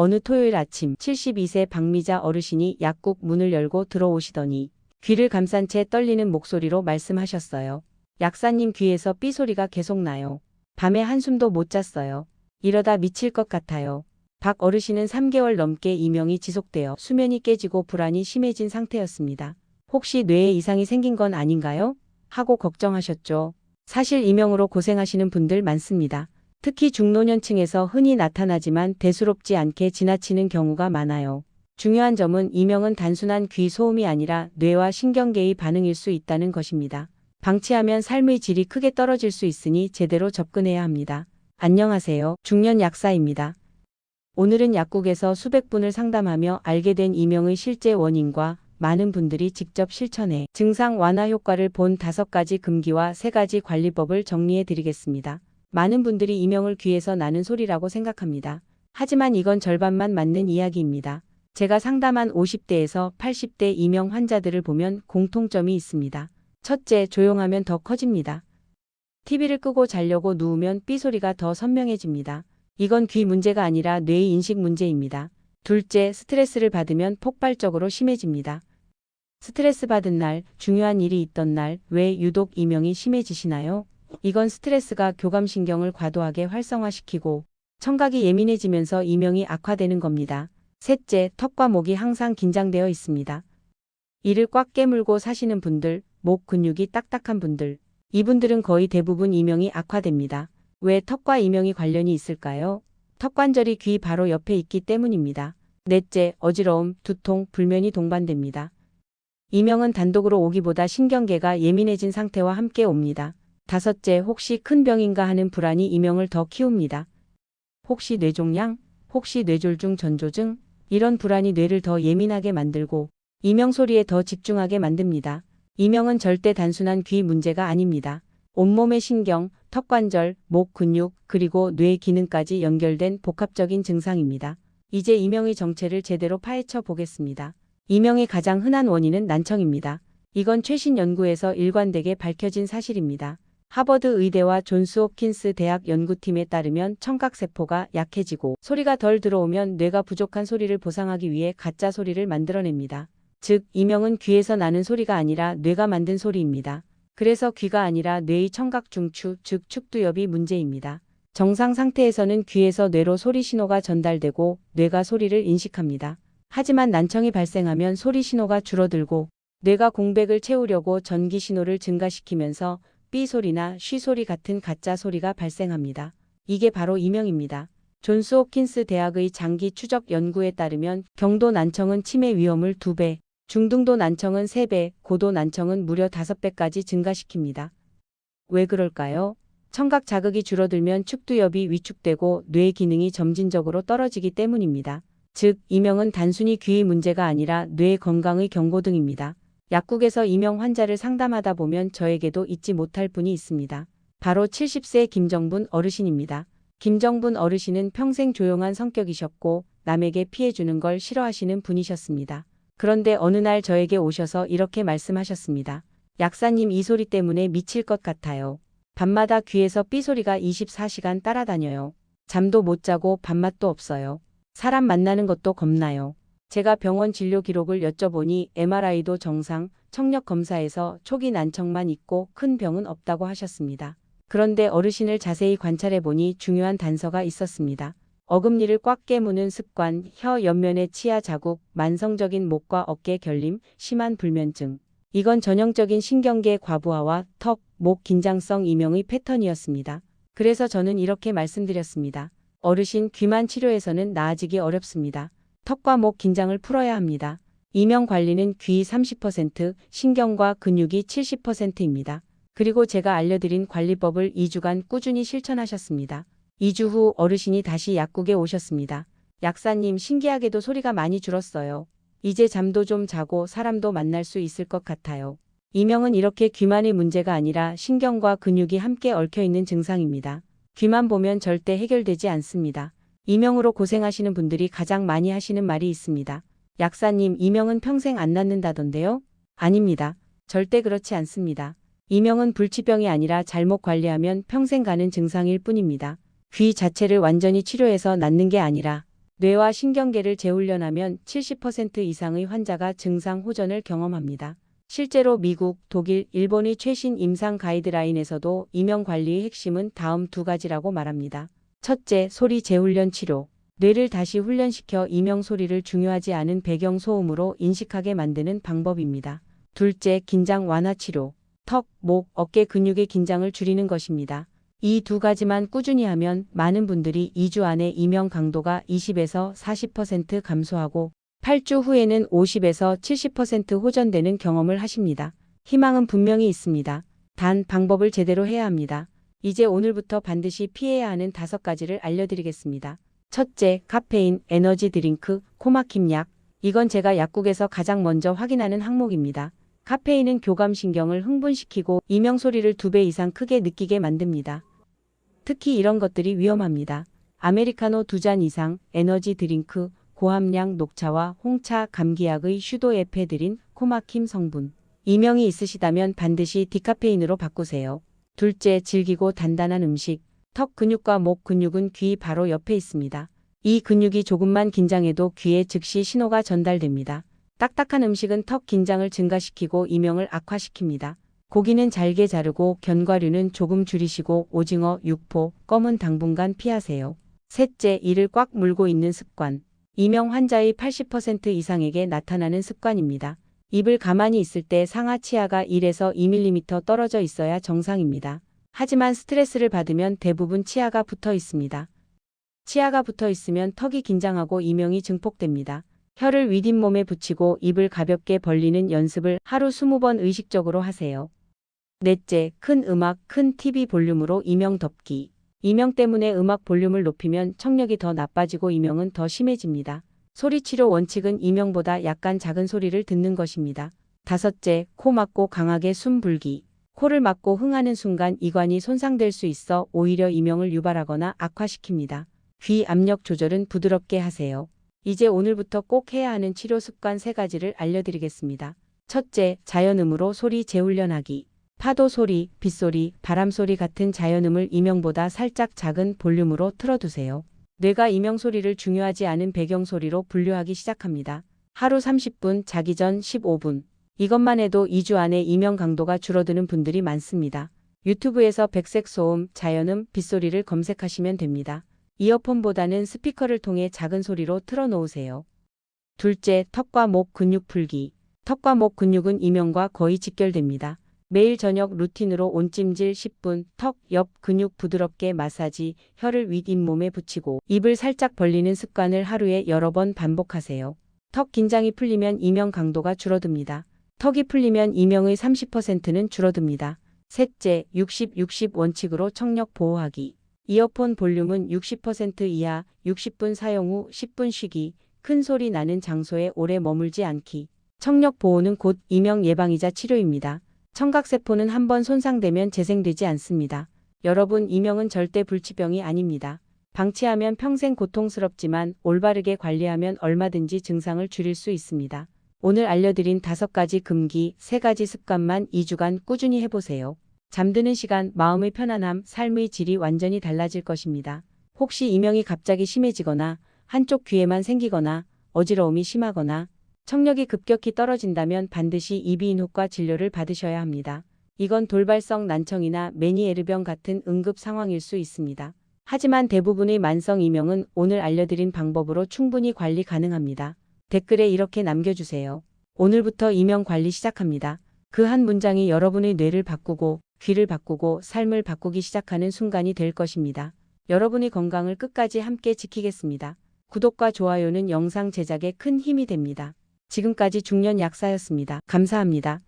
어느 토요일 아침 72세 박미자 어르신이 약국 문을 열고 들어오시더니 귀를 감싼 채 떨리는 목소리로 말씀하셨어요. 약사님 귀에서 삐소리가 계속 나요. 밤에 한숨도 못 잤어요. 이러다 미칠 것 같아요. 박 어르신은 3개월 넘게 이명이 지속되어 수면이 깨지고 불안이 심해진 상태였습니다. 혹시 뇌에 이상이 생긴 건 아닌가요? 하고 걱정하셨죠. 사실 이명으로 고생하시는 분들 많습니다. 특히 중노년층에서 흔히 나타나지만 대수롭지 않게 지나치는 경우가 많아요. 중요한 점은 이명은 단순한 귀 소음이 아니라 뇌와 신경계의 반응일 수 있다는 것입니다. 방치하면 삶의 질이 크게 떨어질 수 있으니 제대로 접근해야 합니다. 안녕하세요. 중년 약사입니다. 오늘은 약국에서 수백 분을 상담하며 알게 된 이명의 실제 원인과 많은 분들이 직접 실천해 증상 완화 효과를 본 다섯 가지 금기와 세 가지 관리법을 정리해 드리겠습니다. 많은 분들이 이명을 귀에서 나는 소리라고 생각합니다. 하지만 이건 절반만 맞는 이야기입니다. 제가 상담한 50대에서 80대 이명 환자들을 보면 공통점이 있습니다. 첫째, 조용하면 더 커집니다. TV를 끄고 자려고 누우면 삐소리가 더 선명해집니다. 이건 귀 문제가 아니라 뇌의 인식 문제입니다. 둘째, 스트레스를 받으면 폭발적으로 심해집니다. 스트레스 받은 날, 중요한 일이 있던 날, 왜 유독 이명이 심해지시나요? 이건 스트레스가 교감신경을 과도하게 활성화시키고 청각이 예민해지면서 이명이 악화되는 겁니다. 셋째, 턱과 목이 항상 긴장되어 있습니다. 이를 꽉 깨물고 사시는 분들, 목 근육이 딱딱한 분들, 이분들은 거의 대부분 이명이 악화됩니다. 왜 턱과 이명이 관련이 있을까요? 턱관절이 귀 바로 옆에 있기 때문입니다. 넷째, 어지러움, 두통, 불면이 동반됩니다. 이명은 단독으로 오기보다 신경계가 예민해진 상태와 함께 옵니다. 다섯째, 혹시 큰 병인가 하는 불안이 이명을 더 키웁니다. 혹시 뇌종양, 혹시 뇌졸중 전조증, 이런 불안이 뇌를 더 예민하게 만들고 이명 소리에 더 집중하게 만듭니다. 이명은 절대 단순한 귀 문제가 아닙니다. 온몸의 신경, 턱관절, 목 근육, 그리고 뇌 기능까지 연결된 복합적인 증상입니다. 이제 이명의 정체를 제대로 파헤쳐 보겠습니다. 이명의 가장 흔한 원인은 난청입니다. 이건 최신 연구에서 일관되게 밝혀진 사실입니다. 하버드 의대와 존스 홉킨스 대학 연구팀에 따르면 청각세포가 약해지고 소리가 덜 들어오면 뇌가 부족한 소리를 보상하기 위해 가짜 소리를 만들어냅니다. 즉, 이명은 귀에서 나는 소리가 아니라 뇌가 만든 소리입니다. 그래서 귀가 아니라 뇌의 청각 중추, 즉 축두엽이 문제입니다. 정상 상태에서는 귀에서 뇌로 소리 신호가 전달되고 뇌가 소리를 인식합니다. 하지만 난청이 발생하면 소리 신호가 줄어들고 뇌가 공백을 채우려고 전기 신호를 증가시키면서 삐 소리나 쉬 소리 같은 가짜 소리가 발생합니다. 이게 바로 이명입니다. 존스 홉킨스 대학의 장기 추적 연구에 따르면 경도 난청은 치매 위험을 2배, 중등도 난청은 3배, 고도 난청은 무려 5배까지 증가시킵니다. 왜 그럴까요? 청각 자극이 줄어들면 축두엽이 위축되고 뇌 기능이 점진적으로 떨어지기 때문입니다. 즉, 이명은 단순히 귀의 문제가 아니라 뇌 건강의 경고등입니다. 약국에서 이명 환자를 상담하다 보면 저에게도 잊지 못할 분이 있습니다. 바로 70세 김정분 어르신입니다. 김정분 어르신은 평생 조용한 성격이셨고 남에게 피해주는 걸 싫어하시는 분이셨습니다. 그런데 어느 날 저에게 오셔서 이렇게 말씀하셨습니다. 약사님 이 소리 때문에 미칠 것 같아요. 밤마다 귀에서 삐소리가 24시간 따라다녀요. 잠도 못 자고 밥맛도 없어요. 사람 만나는 것도 겁나요. 제가 병원 진료 기록을 여쭤보니 MRI도 정상, 청력 검사에서 초기 난청만 있고 큰 병은 없다고 하셨습니다. 그런데 어르신을 자세히 관찰해 보니 중요한 단서가 있었습니다. 어금니를 꽉 깨무는 습관, 혀 옆면의 치아 자국, 만성적인 목과 어깨 결림, 심한 불면증. 이건 전형적인 신경계 과부하와 턱, 목 긴장성 이명의 패턴이었습니다. 그래서 저는 이렇게 말씀드렸습니다. 어르신 귀만 치료해서는 나아지기 어렵습니다. 턱과 목 긴장을 풀어야 합니다. 이명 관리는 귀 30%, 신경과 근육이 70%입니다. 그리고 제가 알려드린 관리법을 2주간 꾸준히 실천하셨습니다. 2주 후 어르신이 다시 약국에 오셨습니다. 약사님 신기하게도 소리가 많이 줄었어요. 이제 잠도 좀 자고 사람도 만날 수 있을 것 같아요. 이명은 이렇게 귀만의 문제가 아니라 신경과 근육이 함께 얽혀 있는 증상입니다. 귀만 보면 절대 해결되지 않습니다. 이명으로 고생하시는 분들이 가장 많이 하시는 말이 있습니다. 약사님, 이명은 평생 안 낫는다던데요? 아닙니다. 절대 그렇지 않습니다. 이명은 불치병이 아니라 잘못 관리하면 평생 가는 증상일 뿐입니다. 귀 자체를 완전히 치료해서 낫는 게 아니라 뇌와 신경계를 재훈련하면 70% 이상의 환자가 증상 호전을 경험합니다. 실제로 미국, 독일, 일본의 최신 임상 가이드라인에서도 이명 관리의 핵심은 다음 두 가지라고 말합니다. 첫째, 소리 재훈련 치료. 뇌를 다시 훈련시켜 이명 소리를 중요하지 않은 배경 소음으로 인식하게 만드는 방법입니다. 둘째, 긴장 완화 치료. 턱, 목, 어깨 근육의 긴장을 줄이는 것입니다. 이 두 가지만 꾸준히 하면 많은 분들이 2주 안에 이명 강도가 20에서 40% 감소하고 8주 후에는 50에서 70% 호전되는 경험을 하십니다. 희망은 분명히 있습니다. 단 방법을 제대로 해야 합니다. 이제 오늘부터 반드시 피해야 하는 다섯 가지를 알려드리겠습니다. 첫째, 카페인, 에너지 드링크, 코막힘 약. 이건 제가 약국에서 가장 먼저 확인하는 항목입니다. 카페인은 교감신경을 흥분시키고 이명소리를 두 배 이상 크게 느끼게 만듭니다. 특히 이런 것들이 위험합니다. 아메리카노 두 잔 이상, 에너지 드링크, 고함량 녹차와 홍차, 감기약의 슈도에페드린, 코막힘 성분. 이명이 있으시다면 반드시 디카페인으로 바꾸세요. 둘째, 질기고 단단한 음식. 턱 근육과 목 근육은 귀 바로 옆에 있습니다. 이 근육이 조금만 긴장해도 귀에 즉시 신호가 전달됩니다. 딱딱한 음식은 턱 긴장을 증가시키고 이명을 악화시킵니다. 고기는 잘게 자르고 견과류는 조금 줄이시고 오징어, 육포, 검은 당분간 피하세요. 셋째, 이를 꽉 물고 있는 습관. 이명 환자의 80% 이상에게 나타나는 습관입니다. 입을 가만히 있을 때 상하 치아가 1에서 2mm 떨어져 있어야 정상입니다. 하지만 스트레스를 받으면 대부분 치아가 붙어 있습니다. 치아가 붙어 있으면 턱이 긴장하고 이명이 증폭됩니다. 혀를 윗잇몸에 붙이고 입을 가볍게 벌리는 연습을 하루 20번 의식적으로 하세요. 넷째, 큰 음악, 큰 TV 볼륨으로 이명 덮기. 이명 때문에 음악 볼륨을 높이면 청력이 더 나빠지고 이명은 더 심해집니다. 소리 치료 원칙은 이명보다 약간 작은 소리를 듣는 것입니다. 다섯째, 코 막고 강하게 숨 불기. 코를 막고 흥하는 순간 이관이 손상될 수 있어 오히려 이명을 유발하거나 악화시킵니다. 귀 압력 조절은 부드럽게 하세요. 이제 오늘부터 꼭 해야 하는 치료 습관 세 가지를 알려드리겠습니다. 첫째, 자연음으로 소리 재훈련하기. 파도 소리, 빗소리, 바람 소리 같은 자연음을 이명보다 살짝 작은 볼륨으로 틀어두세요. 뇌가 이명 소리를 중요하지 않은 배경 소리로 분류하기 시작합니다. 하루 30분, 자기 전 15분. 이것만 해도 2주 안에 이명 강도가 줄어드는 분들이 많습니다. 유튜브에서 백색 소음, 자연음, 빗소리를 검색하시면 됩니다. 이어폰보다는 스피커를 통해 작은 소리로 틀어놓으세요. 둘째, 턱과 목 근육 풀기. 턱과 목 근육은 이명과 거의 직결됩니다. 매일 저녁 루틴으로 온찜질 10분, 턱, 옆 근육 부드럽게 마사지, 혀를 윗잇몸에 붙이고 입을 살짝 벌리는 습관을 하루에 여러 번 반복하세요. 턱 긴장이 풀리면 이명 강도가 줄어듭니다. 턱이 풀리면 이명의 30%는 줄어듭니다. 셋째, 60-60 원칙으로 청력 보호하기. 이어폰 볼륨은 60% 이하, 60분 사용 후 10분 쉬기, 큰 소리 나는 장소에 오래 머물지 않기. 청력 보호는 곧 이명 예방이자 치료입니다. 청각세포는 한번 손상되면 재생되지 않습니다. 여러분, 이명은 절대 불치병이 아닙니다. 방치하면 평생 고통스럽지만 올바르게 관리하면 얼마든지 증상을 줄일 수 있습니다. 오늘 알려드린 다섯 가지 금기, 세 가지 습관만 2주간 꾸준히 해보세요. 잠드는 시간, 마음의 편안함, 삶의 질이 완전히 달라질 것입니다. 혹시 이명이 갑자기 심해지거나 한쪽 귀에만 생기거나 어지러움이 심하거나 청력이 급격히 떨어진다면 반드시 이비인후과 진료를 받으셔야 합니다. 이건 돌발성 난청이나 메니에르병 같은 응급 상황일 수 있습니다. 하지만 대부분의 만성 이명은 오늘 알려드린 방법으로 충분히 관리 가능합니다. 댓글에 이렇게 남겨주세요. 오늘부터 이명 관리 시작합니다. 그 한 문장이 여러분의 뇌를 바꾸고 귀를 바꾸고 삶을 바꾸기 시작하는 순간이 될 것입니다. 여러분의 건강을 끝까지 함께 지키겠습니다. 구독과 좋아요는 영상 제작에 큰 힘이 됩니다. 지금까지 중년 약사였습니다. 감사합니다.